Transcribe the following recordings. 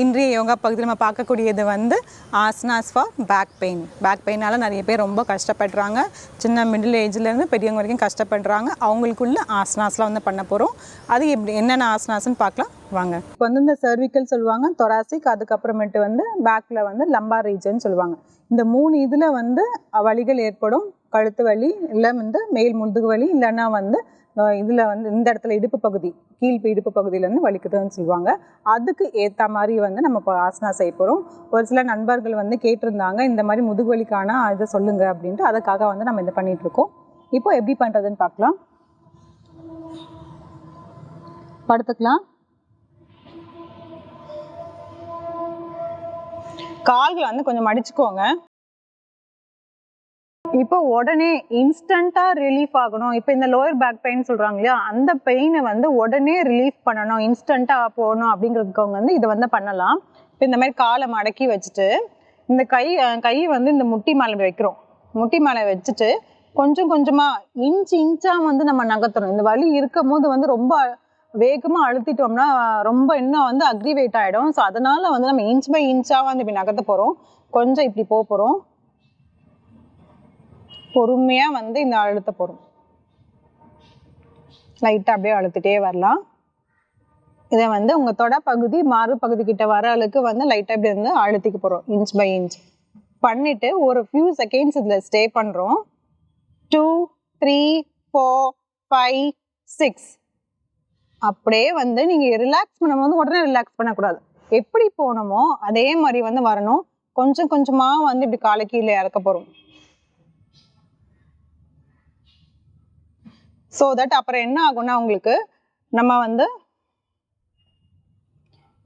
இன்றைய யோகா பகுதியில் நம்ம பார்க்கக்கூடியது வந்து ஆசனாஸ் ஃபார் பேக் பெயின் பேக் பெயினால் நிறைய பேர் ரொம்ப கஷ்டப்படுறாங்க. சின்ன மிடில் ஏஜ்லேருந்து பெரியவங்க வரைக்கும் கஷ்டப்படுறாங்க. அவங்களுக்குள்ள ஆசனாஸ்லாம் வந்து பண்ண போகிறோம் அது எப்படி என்னென்ன ஆசனாஸ்னு பார்க்கலாம். வாங்க. இப்போ வந்து இந்த சர்விக்கல் சொல்லுவாங்க தொராசிக் அதுக்கப்புறமேட்டு வந்து பேக்கில் வந்து லம்பார் ரீஜன் சொல்லுவாங்க. இந்த மூணு இதில் வந்து வலிகள் ஏற்படும். கழுத்து வலி இல்லை வந்து மேல் முதுகு வலி இல்லைன்னா வந்து இதில் வந்து இந்த இடத்துல இடுப்பு பகுதி கீழ் இடுப்பு பகுதியிலேருந்து வலிக்குதுன்னு சொல்லுவாங்க. அதுக்கு ஏற்ற மாதிரி வந்து நம்ம இப்போ ஆசனா செய்ய போகிறோம் ஒரு சில நண்பர்கள் வந்து கேட்டிருந்தாங்க இந்த மாதிரி முதுகு வலிக்கான இதை சொல்லுங்க அப்படின்ட்டு அதுக்காக வந்து நம்ம இதை பண்ணிட்டு இருக்கோம். இப்போ எப்படி பண்ணுறதுன்னு பார்க்கலாம். படுத்துக்கலாம். கால்களை வந்து கொஞ்சம் மடிச்சுக்கோங்க. இப்போ உடனே இன்ஸ்டண்டா ரிலீஃப் ஆகணும். இப்போ இந்த லோயர் பேக் பெயின் சொல்றாங்க இல்லையா? அந்த பெயினை வந்து உடனே ரிலீஃப் பண்ணணும். இன்ஸ்டண்டா போகணும் அப்படிங்கிறதுக்கவங்க வந்து இதை வந்து பண்ணலாம். இப்போ இந்த மாதிரி காலை மடக்கி வச்சுட்டு இந்த கை கையை வந்து இந்த முட்டி மேலே வைக்கிறோம். முட்டி மேலே வச்சுட்டு கொஞ்சம் கொஞ்சமா இன்ச் இன்ச்சா வந்து நம்ம நகர்த்தணும். இந்த வலி இருக்கும் போது வந்து ரொம்ப வேகமா அழுத்திட்டோம்னா ரொம்ப இன்னும் வந்து அக்ரிவேட் ஆயிடும். ஸோ அதனால வந்து நம்ம இன்ச் பை இன்ச்சா வந்து இப்படி நகர்த்த போறோம். கொஞ்சம் இப்படி போக போறோம். பொறுமையா வந்து இந்த அழுத்த போறோம் லைட்டா அப்படியே அழுத்திட்டே வரலாம். இதை வந்து உங்க தொட பகுதி மாறு பகுதி கிட்ட வர அளவுக்கு வந்து லைட்டா இப்படி வந்து அழுத்திக்க போறோம் இன்ச் பை இன்ச் பண்ணிட்டு ஒரு ஃபியூ செகண்ட்ஸ் இதுல ஸ்டே பண்றோம். Two three four five six அப்படியே வந்து நீங்க ரிலாக்ஸ் பண்ணும்போது உடனே ரிலாக்ஸ் பண்ணக்கூடாது. எப்படி போனோமோ அதே மாதிரி வந்து வரணும். கொஞ்சம் கொஞ்சமா வந்து இப்படி காலை கீழே இறக்க போறோம். ஸோ தட் அப்புறம் என்ன ஆகும்னா உங்களுக்கு நம்ம வந்து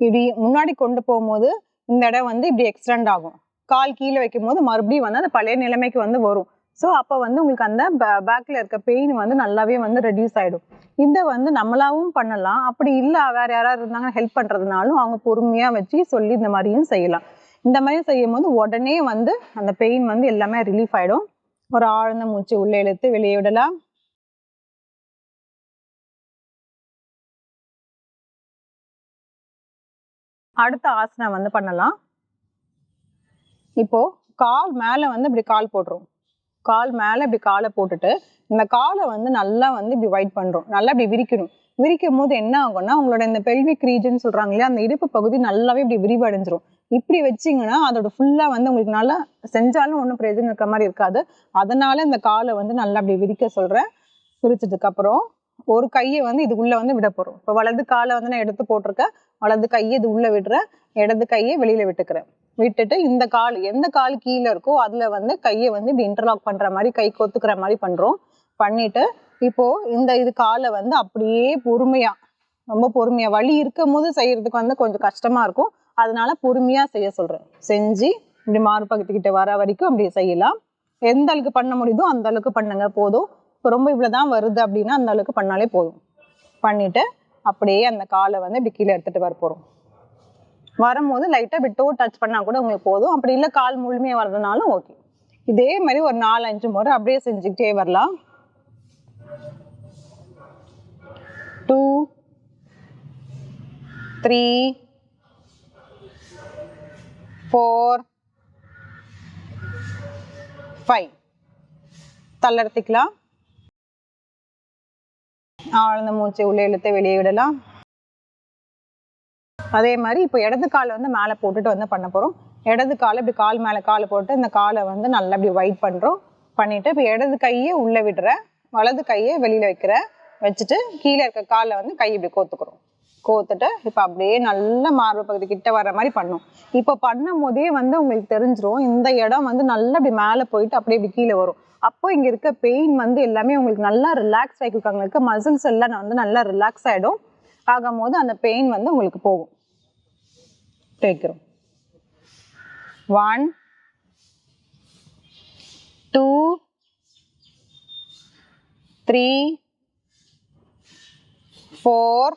இப்படி முன்னாடி கொண்டு போகும்போது இந்த இடம் வந்து இப்படி எக்ஸ்டெண்ட் ஆகும். கால் கீழே வைக்கும் போது மறுபடியும் வந்து அந்த பழைய நிலைமைக்கு வந்து வரும். ஸோ அப்போ வந்து உங்களுக்கு அந்த பேக்கில் இருக்க பெயின் வந்து நல்லாவே வந்து ரெடியூஸ் ஆகிடும் இதை வந்து நம்மளாவும் பண்ணலாம். அப்படி இல்லை வேறு யாராவது இருந்தாங்கன்னா ஹெல்ப் பண்ணுறதுனாலும் அவங்க பொறுமையாக வச்சு சொல்லி இந்த மாதிரியும் செய்யலாம். இந்த மாதிரி செய்யும் போது உடனே வந்து அந்த பெயின் வந்து எல்லாமே ரிலீஃப் ஆகிடும் ஒரு ஆழ்ந்த மூச்சு உள்ளே இழுத்து வெளியே விடலாம். அடுத்த ஆசனம் வந்து பண்ணலாம். இப்போ கால் மேலே வந்து இப்படி கால் போடுறோம் கால் மேலே இப்படி காலை போட்டுட்டு இந்த காலை வந்து நல்லா வந்து இப்படி வைட் பண்ணுறோம் நல்லா இப்படி விரிக்கணும். விரிக்கும் போது என்ன ஆகும்னா உங்களோட இந்த பெல்விக் ரீஜன் சொல்கிறாங்க இல்லையா அந்த இடுப்பு பகுதி நல்லாவே இப்படி விரிவடைஞ்சிரும். இப்படி வச்சிங்கன்னா அதோட ஃபுல்லாக வந்து உங்களுக்கு நல்லா செஞ்சாலும் ஒன்றும் பிரயோஜனம் இருக்கிற மாதிரி இருக்காது. அதனால இந்த காலை வந்து நல்லா அப்படி விரிக்க சொல்கிறேன் விரிச்சதுக்கப்புறம் அப்புறம் ஒரு கையை வந்து இது உள்ள வந்து விட போறோம். இப்போ வலது காலை வந்து நான் எடுத்து போட்டிருக்கேன். வலது கையை இது உள்ள விடுறேன். இடது கையை வெளியில விட்டுக்கிறேன். விட்டுட்டு இந்த கால் எந்த கால் கீழே இருக்கோ அதுல வந்து கையை வந்து இப்படி இன்டர்லாக் பண்ற மாதிரி கை கொத்துக்கிற மாதிரி பண்றோம். பண்ணிட்டு இப்போ இந்த இது காலை வந்து அப்படியே பொறுமையா ரொம்ப பொறுமையா வலி இருக்கும் போது செய்யறதுக்கு வந்து கொஞ்சம் கஷ்டமா இருக்கும். அதனால பொறுமையா செய்ய சொல்றேன். செஞ்சு இப்படி மார்பகத்துக்கிட்ட வர வரைக்கும் அப்படி செய்யலாம். எந்த அளவுக்கு பண்ண முடியுதோ அந்த அளவுக்கு பண்ணுங்க போதும். இப்போ ரொம்ப இவ்வளவுதான் வருது அப்படின்னா அந்த அளவுக்கு பண்ணாலே போதும். பண்ணிவிட்டு அப்படியே அந்த காலை வந்து இப்படி கீழே எடுத்துகிட்டு வர போகிறோம் வரும்போது லைட்டாக இப்படி டோ டச் பண்ணால் கூட உங்களுக்கு போதும். அப்படி இல்லை கால் முழுமையாக வர்றதுனாலும் ஓகே இதே மாதிரி ஒரு நாலு அஞ்சு முறை அப்படியே செஞ்சுக்கிட்டே வரலாம். டூ த்ரீ ஃபோர் ஃபைவ் தள்ளர்த்திக்கலாம் ஆழ்ந்த மூச்சை உள்ளே இழுத்து வெளியே விடலாம். அதே மாதிரி இப்போ இடது காலை வந்து மேலே போட்டுட்டு வந்து பண்ண போகிறோம் இடது காலை இப்படி கால் மேலே கால் போட்டு இந்த காலை வந்து நல்லா இப்படி வைட் பண்ணுறோம் பண்ணிட்டு இப்போ இடது கையை உள்ளே விடுற வலது கையை வெளியில் வைக்கிற வச்சுட்டு கீழே இருக்க காலில் வந்து கை இப்படி கோத்துக்கிறோம். கோத்துட்டு இப்போ அப்படியே நல்ல மார்பு பகுதி கிட்ட வர மாதிரி பண்ணும். இப்போ பண்ணும் போதே வந்து உங்களுக்கு தெரிஞ்சிரும் இந்த இடம் வந்து நல்லா இப்படி மேலே போயிட்டு அப்படியே இப்படி கீழே வரும். அப்போ இங்கே இருக்க பெயின் வந்து எல்லாமே உங்களுக்கு நல்லா ரிலாக்ஸ் ஆகிருக்காங்க இருக்க மசில்ஸ் எல்லாம் வந்து நல்லா ரிலாக்ஸ் ஆகிடும் ஆகும் போது அந்த பெயின் வந்து உங்களுக்கு போகும். தேய்க்கிறோம் one two three four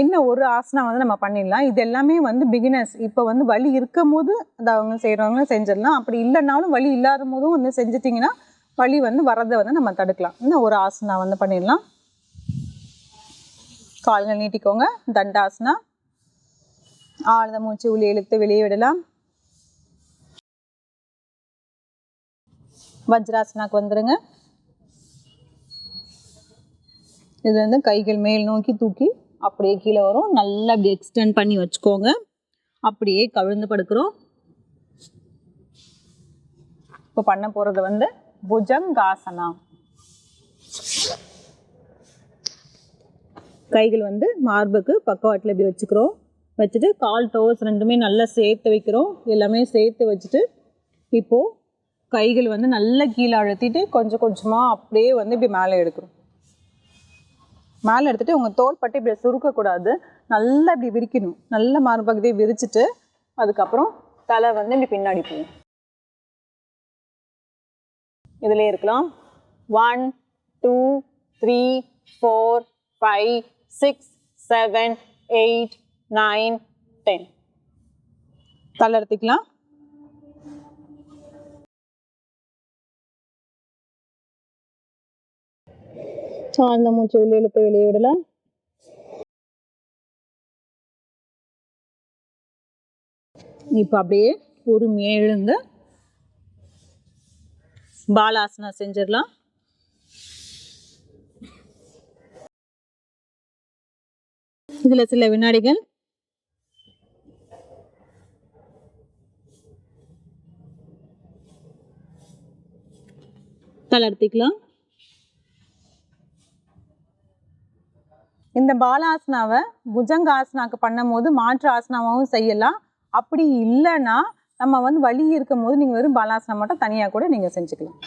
என்ன ஒரு ஆசனா வந்து நம்ம பண்ணிடலாம். இது எல்லாமே வந்து பிகினர்ஸ் இப்போ வந்து வலி இருக்கும் போது அதை அவங்க செய்கிறவங்க செஞ்சிடலாம். அப்படி இல்லைனாலும் வலி இல்லாத போதும் வந்து செஞ்சிட்டிங்கன்னா வலி வந்து வரதை வந்து நம்ம தடுக்கலாம். இன்னும் ஒரு ஆசனா வந்து பண்ணிடலாம்? கால்கள் நீட்டிக்கோங்க. தண்டாசனா. ஆழ்ந்த மூச்சு உள்ளே இழுத்து வெளியே விடலாம். வஜ்ராசனாக்கு வந்துடுங்க இது வந்து கைகள் மேல் நோக்கி தூக்கி அப்படியே கீழே வரும். நல்லா அப்படி எக்ஸ்டெண்ட் பண்ணி வச்சுக்கோங்க. அப்படியே கவிழ்ந்து படுக்கிறோம். இப்போ பண்ண போகிறது வந்து புஜங்காசனா. கைகள் வந்து மார்புக்கு பக்கவாட்டில் இப்படி வச்சுக்கிறோம். வச்சுட்டு கால் டோஸ் ரெண்டுமே நல்லா சேர்த்து வைக்கிறோம். எல்லாமே சேர்த்து வச்சுட்டு இப்போது கைகள் வந்து நல்லா கீழே அழுத்திட்டு கொஞ்சம் கொஞ்சமாக அப்படியே வந்து இப்படி மேலே எடுக்கிறோம். மேலே எடுத்துகிட்டு உங்கள் தோல் பட்டு இப்படி சுருக்கக்கூடாது. நல்லா இப்படி விரிக்கணும். நல்ல மார்பகுதியை விரிச்சிட்டு அதுக்கப்புறம் தலை வந்து இப்படி பின்னாடி போகும். இதிலே இருக்கலாம். One two three four five six seven eight nine ten தலை எடுத்துக்கலாம். சார்ந்த மூச்சு வெளியே இழுத்து வெளியே விடலாம் இப்போ அப்படியே பொறுமையாக எழுந்து பாலாசனா செஞ்சிடலாம். இதில் சில வினாடிகள். தளர்த்திக்கலாம். இந்த பாலாசனாவை புஜங்காசனாக்கு பண்ணும்போது மாற்று ஆசனாவும் செய்யலாம். அப்படி இல்லைன்னா நம்ம வந்து வலி இருக்கும் போது நீங்கள் வெறும் பாலாசனம் மட்டும் தனியாக கூட நீங்கள் செஞ்சுக்கலாம்.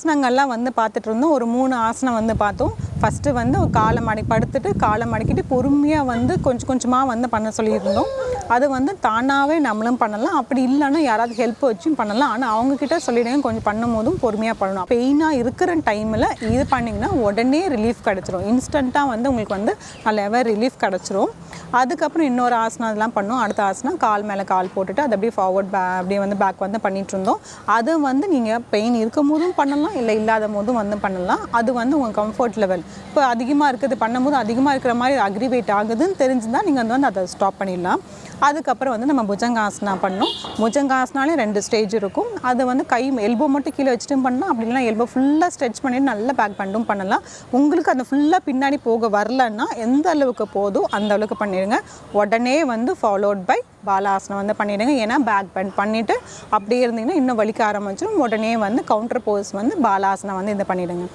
ஆசனங்கள்லாம் வந்து பார்த்துட்டு இருந்தோம் ஒரு மூணு ஆசனம் வந்து பார்த்தோம். ஃபஸ்ட்டு வந்து காலை மடக்கி படுத்துட்டு காலை மடக்கிட்டு பொறுமையாக வந்து கொஞ்சம் கொஞ்சமாக வந்து பண்ண சொல்லியிருந்தோம். அது வந்து தானாகவே நம்மளும் பண்ணலாம். அப்படி இல்லைன்னா யாராவது ஹெல்ப் வச்சும் பண்ணலாம். ஆனால் அவங்கக்கிட்ட சொல்லிவிடுங்க கொஞ்சம் பண்ணும் போதும் பொறுமையாக பண்ணணும் பெயினாக இருக்கிற டைமில் இது பண்ணிங்கன்னா உடனே ரிலீஃப் கிடச்சிரும். இன்ஸ்டண்ட்டாக வந்து உங்களுக்கு வந்து நல்லாவே ரிலீஃப் கிடச்சிரும். அதுக்கப்புறம் இன்னொரு ஆசனம் அதெல்லாம் பண்ணோம். அடுத்த ஆசனம் கால் மேலே கால் போட்டுட்டு அது அப்படியே ஃபார்வர்ட் பே அப்படியே வந்து பேக் வந்து பண்ணிட்டு இருந்தோம். அது வந்து நீங்கள் பெயின் இருக்கும் போதும் பண்ணலாம். இல்லை இல்லாத போதும் வந்து பண்ணலாம். அது வந்து உங்கள் கம்ஃபர்ட் லெவல் இப்போ அதிகமாக இருக்குது. பண்ணும்போது அதிகமாக இருக்கிற மாதிரி அக்ரிவேட் ஆகுதுன்னு தெரிஞ்சுதான் நீங்கள் வந்து அதை ஸ்டாப் பண்ணிடலாம். அதுக்கப்புறம் வந்து நம்ம புஜங்காசனா பண்ணணும். புஜங்காசனாலே ரெண்டு ஸ்டேஜ் இருக்கும். அது வந்து கை எல்போ மட்டும் கீழே வச்சுட்டும் பண்ணலாம் அப்படி எல்போ ஃபுல்லாக ஸ்ட்ரெச் பண்ணிட்டு நல்லா பேக் பண்ணிட்டும் பண்ணலாம். உங்களுக்கு அந்த ஃபுல்லாக பின்னாடி போக வரலன்னா எந்த அளவுக்கு போதோ அந்த அளவுக்கு பண்ணிடுங்க. உடனே வந்து ஃபாலோட் பை பாலாசனம் வந்து பண்ணிடுங்க. ஏன்னா பேக் பெண்ட் பண்ணிவிட்டு அப்படியே இருந்தீங்கன்னா இன்னும் வலிக்க ஆரம்பிச்சிடும் உடனே வந்து கவுண்டர் போஸ் வந்து பாலாசனம் வந்து இதை பண்ணிவிடுங்க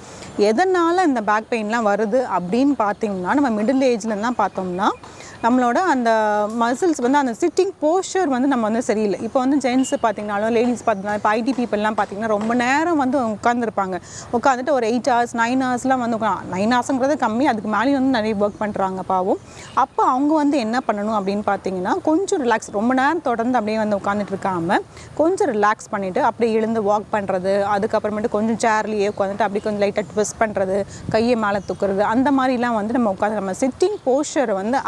எதனால் இந்த பேக் பெயின்லாம் வருது அப்படின்னு பார்த்தீங்கன்னா நம்ம மிடில் ஏஜ்லலாம் பார்த்தோம்னா நம்மளோட அந்த மசில்ஸ் வந்து அந்த சிட்டிங் போஸ்டர் வந்து நம்ம வந்து சரியில்லை. இப்போ வந்து ஜென்ஸ் பார்த்தீங்கனாலும் லேடிஸ் பார்த்தீங்கன்னா இப்போ ஐடி பீப்புளெலாம் பார்த்தீங்கன்னா ரொம்ப நேரம் வந்து உட்காந்துருப்பாங்க உட்காந்துட்டு ஒரு எயிட் ஹவர்ஸ் நைன் ஹவர்ஸ்லாம் வந்து நைன் ஹவர்ஸுங்கிறது கம்மி. அதுக்கு மேலேயும் வந்து நிறைய ஒர்க் பண்ணுறாங்க பாவம். அப்போ அவங்க வந்து என்ன பண்ணணும் அப்படின்னு பார்த்தீங்கன்னா கொஞ்சம் ரிலாக்ஸ் ரொம்ப நேரம் தொடர்ந்து அப்படியே வந்து உட்காந்துட்டு இருக்காமல் கொஞ்சம் ரிலாக்ஸ் பண்ணிவிட்டு அப்படியே எழுந்து வாக் பண்ணுறது அதுக்கப்புறமேட்டு கொஞ்சம் சேர்லேயே உட்காந்துட்டு அப்படியே கொஞ்சம் லைட்டாக ட்விஸ்ட் பண்ணுறது கையை மேலே தூக்குறது அந்த மாதிரிலாம் வந்து நம்ம உட்காந்து நம்ம சிட்டிங் போஸ்டரை வந்து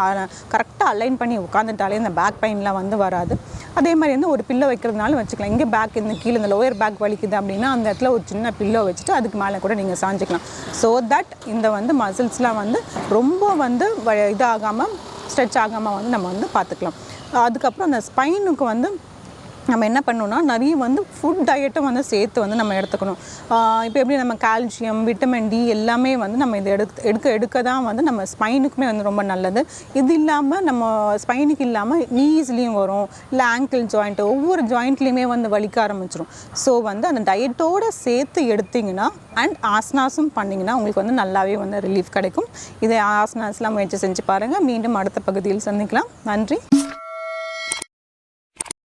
கரெக்டாக அலைன் பண்ணி உட்காந்துட்டாலே அந்த பேக் பெயின்லாம் வந்து வராது. அதே மாதிரி வந்து ஒரு பில்லோ வைக்கிறதுனாலும் வச்சுக்கலாம். இங்கே பேக் இந்த கீழே இந்த லோயர் பேக் வலிக்குது அப்படின்னா அந்த இடத்துல ஒரு சின்ன பில்லோ வச்சுட்டு அதுக்கு மேலே கூட நீங்கள் சாஞ்சிக்கலாம். ஸோ தட் இந்த வந்து மசில்ஸ்லாம் வந்து ரொம்ப வந்து இதாகாமல் ஸ்ட்ரெச் ஆகாமல் வந்து நம்ம வந்து பார்த்துக்கலாம் அதுக்கப்புறம் அந்த ஸ்பைனுக்கு வந்து நம்ம என்ன பண்ணணும்னா நிறைய வந்து ஃபுட் டயட்டும் வந்து சேர்த்து வந்து நம்ம எடுத்துக்கணும். இப்போ எப்படி நம்ம கால்சியம் விட்டமின் டி எல்லாமே வந்து நம்ம இதை எடுக்க எடுக்க எடுக்க தான் வந்து நம்ம ஸ்பைனுக்குமே வந்து ரொம்ப நல்லது. இது இல்லாமல் நம்ம ஸ்பைனுக்கு இல்லாமல் நீஸ்லேயும் வரும் இல்லை ஆங்கிள் ஜாயிண்ட் ஒவ்வொரு ஜாயிண்ட்லேயுமே வந்து வலிக்க ஆரம்பிச்சிடும் ஸோ வந்து அந்த டயட்டோடு சேர்த்து எடுத்தீங்கன்னா அண்ட் ஆசனாஸும் பண்ணிங்கன்னா உங்களுக்கு வந்து நல்லாவே வந்து ரிலீஃப் கிடைக்கும். இதை ஆசனாஸ்லாம் முயற்சி செஞ்சு பாருங்கள் மீண்டும் அடுத்த பகுதியில் சந்திக்கலாம். நன்றி.